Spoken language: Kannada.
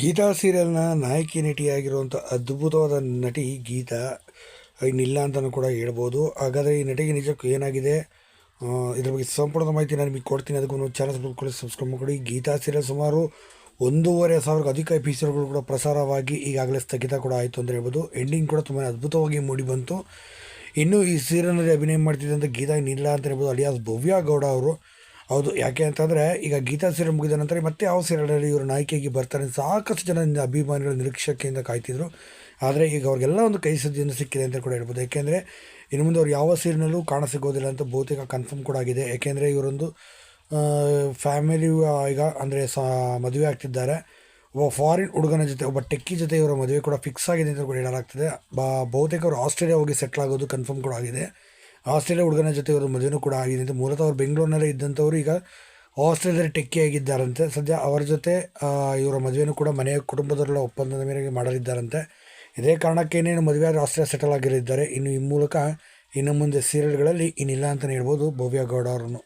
ಗೀತಾ ಸೀರಿಯಲ್ನ ನಾಯಕಿ ನಟಿಯಾಗಿರುವಂಥ ಅದ್ಭುತವಾದ ನಟಿ ಗೀತಾ ಇನ್ನಿಲ್ಲ ಅಂತಲೂ ಕೂಡ ಹೇಳ್ಬೋದು. ಹಾಗಾದರೆ ಈ ನಟಿಗೆ ನಿಜಕ್ಕೂ ಏನಾಗಿದೆ? ಇದ್ರ ಬಗ್ಗೆ ಸಂಪೂರ್ಣ ಮಾಹಿತಿ ನಾನು ನಿಮಗೆ ಕೊಡ್ತೀನಿ. ಅದಕ್ಕೂ ಒಂದು ಚಾನಲ್ ಸಬ್ಸ್ಕ್ರೈಬ್ ಸಬ್ಸ್ಕ್ರೈಬ್ ಮಾಡಿ. ಗೀತಾ ಸೀರಿಯಲ್ ಸುಮಾರು ಒಂದೂವರೆ ಸಾವಿರಕ್ಕೂ ಅಧಿಕ ಎಪಿಸೋಡ್ಗಳು ಕೂಡ ಪ್ರಸಾರವಾಗಿ ಈಗಾಗಲೇ ಸ್ಥಗಿತ ಕೂಡ ಆಯಿತು ಅಂತ ಹೇಳ್ಬೋದು. ಎಂಡಿಂಗ್ ಕೂಡ ತುಂಬಾ ಅದ್ಭುತವಾಗಿ ಮೂಡಿ ಬಂತು. ಇನ್ನು ಈ ಸೀರಿಯಲ್ನಲ್ಲಿ ಅಭಿನಯ ಮಾಡ್ತಿದ್ದಂಥ ಗೀತಾ ಇನ್ನಿಲ್ಲ ಅಂತ ಹೇಳ್ಬೋದು, ಅಲಿಯಾಸ್ ಭವ್ಯ ಗೌಡ ಅವರು. ಹೌದು, ಯಾಕೆ ಅಂತಂದರೆ ಈಗ ಗೀತಾ ಸೀರಿಯಲ್ ಮುಗಿದ ನಂತರ ಮತ್ತೆ ಯಾವ ಸೀರಿಯಲಲ್ಲಿ ಇವರು ನಾಯಕಿಯಾಗಿ ಬರ್ತಾರೆ ಸಾಕಷ್ಟು ಜನ ಅಭಿಮಾನಿಗಳ ನಿರೀಕ್ಷೆಯಿಂದ ಕಾಯ್ತಿದ್ರು. ಆದರೆ ಈಗ ಅವ್ರಿಗೆಲ್ಲ ಒಂದು ಕೈ ಸುದ್ದಿಯನ್ನು ಸಿಕ್ಕಿದೆ ಅಂತ ಕೂಡ ಹೇಳ್ಬೋದು. ಯಾಕೆಂದರೆ ಇನ್ನು ಮುಂದೆ ಅವ್ರು ಯಾವ ಸೀರಿಯಲ್ನಲ್ಲೂ ಕಾಣಸಿಗೋದಿಲ್ಲ ಅಂತ ಬಹುತೇಕ ಕನ್ಫರ್ಮ್ ಕೂಡ ಆಗಿದೆ. ಯಾಕೆಂದರೆ ಇವರೊಂದು ಫ್ಯಾಮಿಲಿ ಈಗ ಅಂದರೆ ಸ, ಮದುವೆ ಆಗ್ತಿದ್ದಾರೆ. ಒಬ್ಬ ಫಾರಿನ್ ಹುಡುಗನ ಜೊತೆ, ಒಬ್ಬ ಟೆಕ್ಕಿ ಜೊತೆ ಇವರ ಮದುವೆ ಕೂಡ ಫಿಕ್ಸ್ ಆಗಿದೆ ಅಂತ ಕೂಡ ಹೇಳಲಾಗ್ತದೆ. ಬಾ, ಬಹುತೇಕ ಅವರು ಆಸ್ಟ್ರೇಲಿಯಾ ಹೋಗಿ ಸೆಟ್ಲ್ ಆಗೋದು ಕನ್ಫರ್ಮ್ ಕೂಡ ಆಗಿದೆ. ಆಸ್ಟ್ರೇಲಿಯಾ ಹುಡುಗನ ಜೊತೆ ಇವರು ಮದುವೆನೂ ಕೂಡ ಆಗಿದೆ ಅಂತ ಮೂಲತಃ ಅವರು ಬೆಂಗಳೂರಿನಲ್ಲೇ ಇದ್ದಂಥವ್ರು ಈಗ ಆಸ್ಟ್ರೇಲಿಯಾದಲ್ಲಿ ಟೆಕ್ಕಿಯಾಗಿದ್ದಾರಂತೆ ಸದ್ಯ ಅವರ ಜೊತೆ ಇವರ ಮದುವೆನೂ ಕೂಡ ಮನೆಯ ಕುಟುಂಬದವರೆಲ್ಲ ಒಪ್ಪಂದದ ಮೇರೆಗೆ ಮಾಡಲಿದ್ದಾರಂತೆ. ಇದೇ ಕಾರಣಕ್ಕೆ ಏನೇನು ಮದುವೆ ಆದರೆ ಆಸ್ಟ್ರೇಲಿಯಾ ಸೆಟಲ್ ಆಗಿರಿದ್ದಾರೆ ಇನ್ನು ಈ ಮೂಲಕ ಇನ್ನು ಮುಂದೆ ಸೀರಿಯಲ್ಗಳಲ್ಲಿ ಇನ್ನಿಲ್ಲ ಅಂತಲೇ ಹೇಳ್ಬೋದು ಭವ್ಯ ಗೌಡ ಅವರನ್ನು.